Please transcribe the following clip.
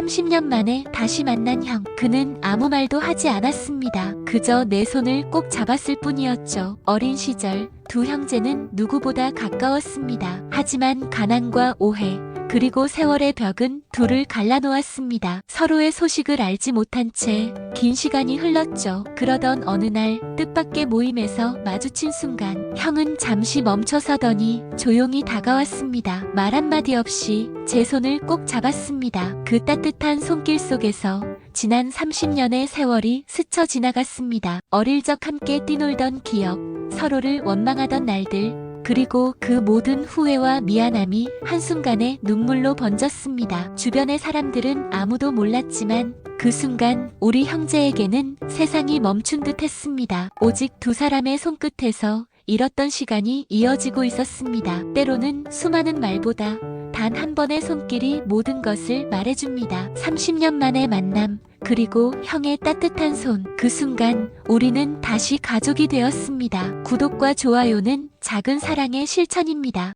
30년 만에 다시 만난 형. 그는 아무 말도 하지 않았습니다. 그저 내 손을 꼭 잡았을 뿐이었죠. 어린 시절 두 형제는 누구보다 가까웠습니다. 하지만 가난과 오해, 그리고 세월의 벽은 둘을 갈라놓았습니다. 서로의 소식을 알지 못한 채 긴 시간이 흘렀죠. 그러던 어느 날 뜻밖의 모임에서 마주친 순간 형은 잠시 멈춰서더니 조용히 다가왔습니다. 말 한마디 없이 제 손을 꼭 잡았습니다. 그 따뜻한 손길 속에서 지난 30년의 세월이 스쳐 지나갔습니다. 어릴 적 함께 뛰놀던 기억, 서로를 원망하던 날들, 그리고 그 모든 후회와 미안함이 한순간에 눈물로 번졌습니다. 주변의 사람들은 아무도 몰랐지만 그 순간 우리 형제에게는 세상이 멈춘 듯 했습니다. 오직 두 사람의 손끝에서 잃었던 시간이 이어지고 있었습니다. 때로는 수많은 말보다 단 한 번의 손길이 모든 것을 말해줍니다. 30년 만의 만남, 그리고 형의 따뜻한 손. 그 순간 우리는 다시 가족이 되었습니다. 구독과 좋아요는 작은 사랑의 실천입니다.